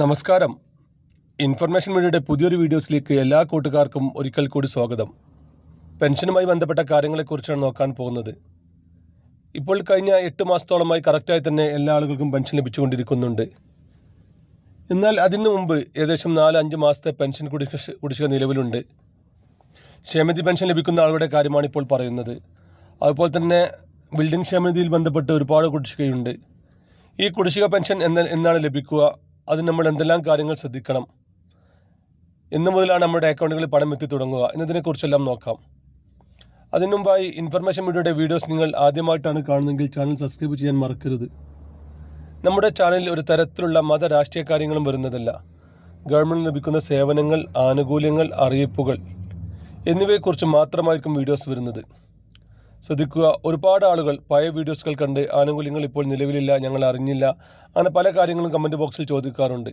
നമസ്കാരം. ഇൻഫർമേഷൻ മീഡിയയുടെ പുതിയൊരു വീഡിയോസിലേക്ക് എല്ലാ കൂട്ടുകാർക്കും ഒരിക്കൽ കൂടി സ്വാഗതം. പെൻഷനുമായി ബന്ധപ്പെട്ട കാര്യങ്ങളെക്കുറിച്ചാണ് നോക്കാൻ പോകുന്നത്. ഇപ്പോൾ കഴിഞ്ഞ എട്ട് മാസത്തോളമായി കറക്റ്റായി തന്നെ എല്ലാ ആളുകൾക്കും പെൻഷൻ ലഭിച്ചുകൊണ്ടിരിക്കുന്നുണ്ട്. എന്നാൽ അതിനു മുമ്പ് ഏകദേശം നാല് അഞ്ച് മാസത്തെ പെൻഷൻ കുടിശ്ശ കുടിശ്ശിക നിലവിലുണ്ട്. ക്ഷേമനിധി പെൻഷൻ ലഭിക്കുന്ന ആളുടെ കാര്യമാണ് ഇപ്പോൾ പറയുന്നത്. അതുപോലെ തന്നെ ബിൽഡിംഗ് ക്ഷേമനിധിയിൽ ബന്ധപ്പെട്ട് ഒരുപാട് കുടിശ്ശികയുണ്ട്. ഈ കുടിശ്ശിക പെൻഷൻ എന്ന എന്നാണ് ലഭിക്കുക? അതിന് നമ്മൾ എന്തെല്ലാം കാര്യങ്ങൾ ശ്രദ്ധിക്കണം. എന്ന് മുതലാണ് നമ്മുടെ അക്കൗണ്ടുകളിൽ പണം എത്തി തുടങ്ങുക. എന്നതിനെക്കുറിച്ചെല്ലാം നോക്കാം. അതിനു മുമ്പായി ഇൻഫർമേഷൻ മീഡിയയുടെ വീഡിയോസ് നിങ്ങൾ ആദ്യമായിട്ടാണ് കാണുന്നതെങ്കിൽ ചാനൽ സബ്സ്ക്രൈബ് ചെയ്യാൻ മറക്കരുത്. നമ്മുടെ ചാനലിൽ ഒരു തരത്തിലുള്ള മത രാഷ്ട്രീയ കാര്യങ്ങളും വരുന്നതല്ല. ഗവൺമെന്റ് ലഭിക്കുന്ന സേവനങ്ങൾ ആനുകൂല്യങ്ങൾ അറിയിപ്പുകൾ എന്നിവയെക്കുറിച്ച് മാത്രമായിരിക്കും വീഡിയോസ് വരുന്നത്. ശ്രദ്ധിക്കുക. ഒരുപാട് ആളുകൾ പഴയ വീഡിയോസുകൾ കണ്ട് ആനുകൂല്യങ്ങൾ ഇപ്പോൾ നിലവിലില്ല ഞങ്ങൾ അറിഞ്ഞില്ല. അങ്ങനെ പല കാര്യങ്ങളും കമന്റ് ബോക്സിൽ ചോദിക്കാറുണ്ട്.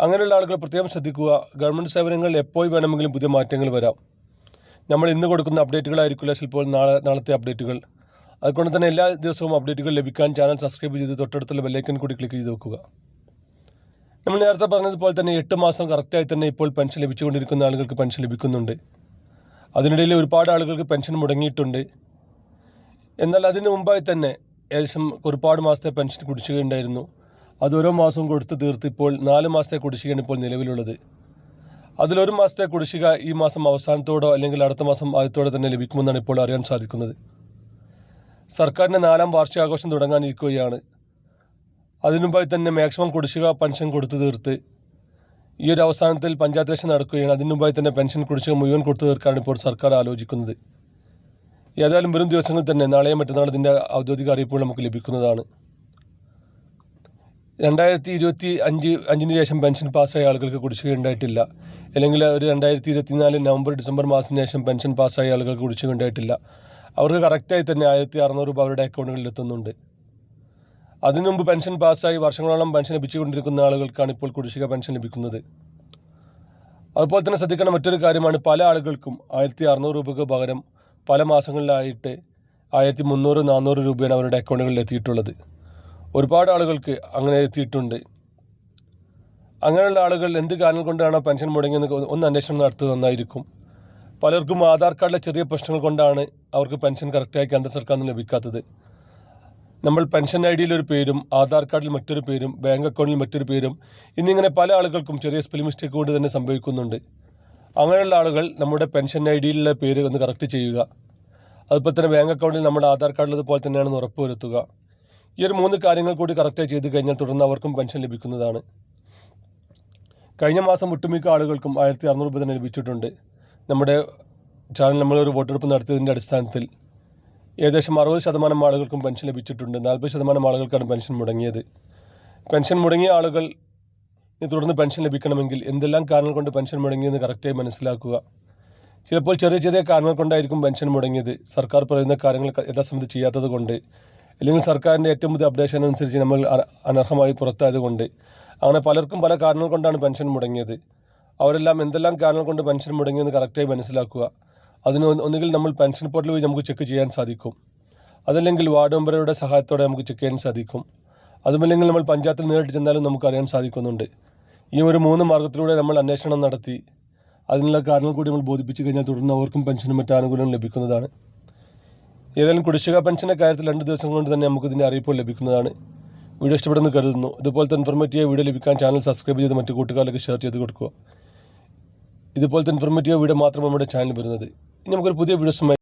അങ്ങനെയുള്ള ആളുകൾ പ്രത്യേകം ശ്രദ്ധിക്കുക. ഗവൺമെന്റ് സേവനങ്ങളിൽ എപ്പോൾ വേണമെങ്കിലും പുതിയ മാറ്റങ്ങൾ വരാം. നമ്മൾ ഇന്ന് കൊടുക്കുന്ന അപ്ഡേറ്റുകളായിരിക്കില്ല ചിലപ്പോൾ നാളെ നാളത്തെ അപ്ഡേറ്റുകൾ. അതുകൊണ്ട് തന്നെ എല്ലാ ദിവസവും അപ്ഡേറ്റുകൾ ലഭിക്കാൻ ചാനൽ സബ്സ്ക്രൈബ് ചെയ്ത് തൊട്ടടുത്തുള്ള ബെല്ലൈക്കൻ കൂടി ക്ലിക്ക് ചെയ്ത് വെക്കുക നമ്മൾ നേരത്തെ പറഞ്ഞതുപോലെ തന്നെ എട്ട് മാസം കറക്റ്റായി തന്നെ ഇപ്പോൾ പെൻഷൻ ലഭിച്ചുകൊണ്ടിരിക്കുന്ന ആളുകൾക്ക് പെൻഷൻ ലഭിക്കുന്നുണ്ട്. അതിനിടയിൽ ഒരുപാട് ആളുകൾക്ക് പെൻഷൻ മുടങ്ങിയിട്ടുണ്ട്. എന്നാൽ അതിന് മുമ്പായി തന്നെ ഏകദേശം ഒരുപാട് മാസത്തെ പെൻഷൻ കുടിശ്ശികയുണ്ടായിരുന്നു. അത് ഓരോ മാസവും കൊടുത്ത് തീർത്ത് ഇപ്പോൾ നാല് മാസത്തെ കുടിശ്ശികയാണ് ഇപ്പോൾ നിലവിലുള്ളത്. അതിലൊരു മാസത്തെ കുടിശ്ശിക ഈ മാസം അവസാനത്തോടോ അല്ലെങ്കിൽ അടുത്ത മാസം ആദ്യത്തോടെ തന്നെ ലഭിക്കുമെന്നാണ് ഇപ്പോൾ അറിയാൻ സാധിക്കുന്നത്. സർക്കാരിന്റെ നാലാം വാർഷികാഘോഷം തുടങ്ങാനിരിക്കുകയാണ്. അതിനുമ്പായി തന്നെ മാക്സിമം കുടിശ്ശിക പെൻഷൻ കൊടുത്തു തീർത്ത് ഈ ഒരു അവസാനത്തിൽ പഞ്ചായത്ത് ഇലക്ഷൻ നടക്കുകയാണ്. അതിനു മുമ്പായി തന്നെ പെൻഷൻ കുടിശ്ശിക മുഴുവൻ കൊടുത്തു തീർക്കാനാണ് ഇപ്പോൾ സർക്കാർ ആലോചിക്കുന്നത്. ഏതായാലും വരും ദിവസങ്ങളിൽ തന്നെ നാളെയും മറ്റന്നാൾ ഇതിന്റെ ഔദ്യോഗിക അറിയിപ്പുകൾ നമുക്ക് ലഭിക്കുന്നതാണ്. രണ്ടായിരത്തി ഇരുപത്തി അഞ്ച് അഞ്ചിന് ശേഷം പെൻഷൻ പാസ്സായ ആളുകൾക്ക് കുടിശ്ശിക ഉണ്ടായിട്ടില്ല. അല്ലെങ്കിൽ ഒരു രണ്ടായിരത്തി ഇരുപത്തിനാല് നവംബർ ഡിസംബർ മാസത്തിന് ശേഷം പെൻഷൻ പാസ്സായ ആളുകൾക്ക് കുടിശ്ശിക ഉണ്ടായിട്ടില്ല. അവർക്ക് കറക്റ്റായി തന്നെ ആയിരത്തി അറുന്നൂറ് രൂപ അവരുടെ അക്കൗണ്ടുകളിൽ എത്തുന്നുണ്ട്. അതിനു മുമ്പ് പെൻഷൻ പാസ്സായി വർഷങ്ങളോളം പെൻഷൻ ലഭിച്ചുകൊണ്ടിരിക്കുന്ന ആളുകൾക്കാണ് ഇപ്പോൾ കുടിശ്ശിക പെൻഷൻ ലഭിക്കുന്നത്. അതുപോലെ തന്നെ ശ്രദ്ധിക്കേണ്ട മറ്റൊരു കാര്യമാണ് പല ആളുകൾക്കും ആയിരത്തി അറുന്നൂറ് രൂപയ്ക്ക് പകരം പല മാസങ്ങളിലായിട്ട് ആയിരത്തി മുന്നൂറ് നാനൂറ് രൂപയാണ് അവരുടെ അക്കൗണ്ടുകളിൽ എത്തിയിട്ടുള്ളത്. ഒരുപാട് ആളുകൾക്ക് അങ്ങനെ എത്തിയിട്ടുണ്ട്. അങ്ങനെയുള്ള ആളുകൾ എന്ത് കാരണം കൊണ്ടാണ് പെൻഷൻ മുടങ്ങിയെന്ന് ഒന്ന് അന്വേഷണം നടത്തുന്നത് നന്നായിരിക്കും. പലർക്കും ആധാർ കാർഡിലെ ചെറിയ പ്രശ്നങ്ങൾ കൊണ്ടാണ് അവർക്ക് പെൻഷൻ കറക്റ്റായി കേന്ദ്ര സർക്കാരിൽ നിന്ന് ലഭിക്കാത്തത്. നമ്മൾ പെൻഷൻ ഐ ഡിയിൽ ഒരു പേരും ആധാർ കാർഡിൽ മറ്റൊരു പേരും ബാങ്ക് അക്കൗണ്ടിൽ മറ്റൊരു പേരും ഇന്നിങ്ങനെ പല ആളുകൾക്കും ചെറിയ സ്പെല്ലിംഗ് മിസ്റ്റേക്ക് കൊണ്ട് തന്നെ സംഭവിക്കുന്നുണ്ട്. അങ്ങനെയുള്ള ആളുകൾ നമ്മുടെ പെൻഷൻ ഐ ഡിയിലുള്ള പേര് ഒന്ന് കറക്റ്റ് ചെയ്യുക. അതുപോലെ തന്നെ ബാങ്ക് അക്കൗണ്ടിൽ നമ്മുടെ ആധാർ കാർഡിലതുപോലെ തന്നെയാണെന്ന് ഉറപ്പുവരുത്തുക. ഈ ഒരു മൂന്ന് കാര്യങ്ങൾ കൂടി കറക്റ്റായി ചെയ്ത് കഴിഞ്ഞാൽ തുടർന്ന് അവർക്കും പെൻഷൻ ലഭിക്കുന്നതാണ്. കഴിഞ്ഞ മാസം ഒട്ടുമിക്ക ആളുകൾക്കും ആയിരത്തി അറുന്നൂറ് രൂപ തന്നെ ലഭിച്ചിട്ടുണ്ട്. നമ്മുടെ ചാനൽ നമ്മളൊരു വോട്ടെടുപ്പ് നടത്തിയതിന്റെ അടിസ്ഥാനത്തിൽ. ഏകദേശം അറുപത് ശതമാനം ആളുകൾക്കും പെൻഷൻ ലഭിച്ചിട്ടുണ്ട്. നാൽപ്പത് ശതമാനം ആളുകൾക്കാണ് പെൻഷൻ മുടങ്ങിയത്. പെൻഷൻ മുടങ്ങിയ ആളുകൾ തുടർന്ന് പെൻഷൻ ലഭിക്കണമെങ്കിൽ എന്തെല്ലാം കാരണങ്ങൾ കൊണ്ട് പെൻഷൻ മുടങ്ങിയെന്ന് കറക്റ്റായി മനസ്സിലാക്കുക. ചിലപ്പോൾ ചെറിയ ചെറിയ കാരണങ്ങൾ കൊണ്ടായിരിക്കും പെൻഷൻ മുടങ്ങിയത്. സർക്കാർ പറയുന്ന കാര്യങ്ങൾ യഥാസമയത്ത് ചെയ്യാത്തത് കൊണ്ട് അല്ലെങ്കിൽ സർക്കാരിന്റെ ഏറ്റവും പുതിയ അപ്ഡേഷൻ അനുസരിച്ച് നമ്മൾ അനർഹമായി പുറത്തായത് കൊണ്ട് അങ്ങനെ പലർക്കും പല കാരണങ്ങൾ കൊണ്ടാണ് പെൻഷൻ മുടങ്ങിയത്. അവരെല്ലാം എന്തെല്ലാം കാരണങ്ങൾ കൊണ്ട് പെൻഷൻ മുടങ്ങിയെന്ന് കറക്റ്റായി മനസ്സിലാക്കുക. അതിന് ഒന്ന് ഒന്നുകിൽ നമ്മൾ പെൻഷൻ പോർട്ടൽ വഴി നമുക്ക് ചെക്ക് ചെയ്യാൻ സാധിക്കും. അതല്ലെങ്കിൽ വാർഡ് മെമ്പറുടെ സഹായത്തോടെ നമുക്ക് ചെക്ക് ചെയ്യാൻ സാധിക്കും. അതുമല്ലെങ്കിൽ നമ്മൾ പഞ്ചായത്തിൽ നേരിട്ട് ചെന്നാലും നമുക്ക് അറിയാൻ സാധിക്കുന്നുണ്ട്. ഈ ഒരു മൂന്ന് മാർഗത്തിലൂടെ നമ്മൾ അന്വേഷണം നടത്തി. അതിനുള്ള കാരണങ്ങൾ കൂടി നമ്മൾ ബോധിപ്പിച്ച് കഴിഞ്ഞാൽ തുടർന്ന് അവർക്കും പെൻഷനും മറ്റു ആനുകൂല്യങ്ങളും ലഭിക്കുന്നതാണ്. ഏതായാലും കുടിശ്ശിക പെൻഷന്റെ കാര്യത്തിൽ രണ്ട് ദിവസം കൊണ്ട് തന്നെ നമുക്ക് ഇതിന്റെ അറിയിപ്പ് ലഭിക്കുന്നതാണ്. വീഡിയോ ഇഷ്ടപ്പെടുന്നു കരുതുന്നു. ഇതുപോലത്തെ ഇൻഫോർമേറ്റീവ് വീഡിയോ ലഭിക്കാൻ ചാനൽ സബ്സ്ക്രൈബ് ചെയ്ത് മറ്റു കൂട്ടുകാരിലേക്ക് ഷെയർ ചെയ്ത് കൊടുക്കുക. ഇതുപോലത്തെ ഇൻഫോർമേറ്റീവ് വീഡിയോ മാത്രം നമ്മുടെ ചാനൽ വരുന്നത്. ഇനി നമുക്കൊരു പുതിയ വീഡിയോസുമായി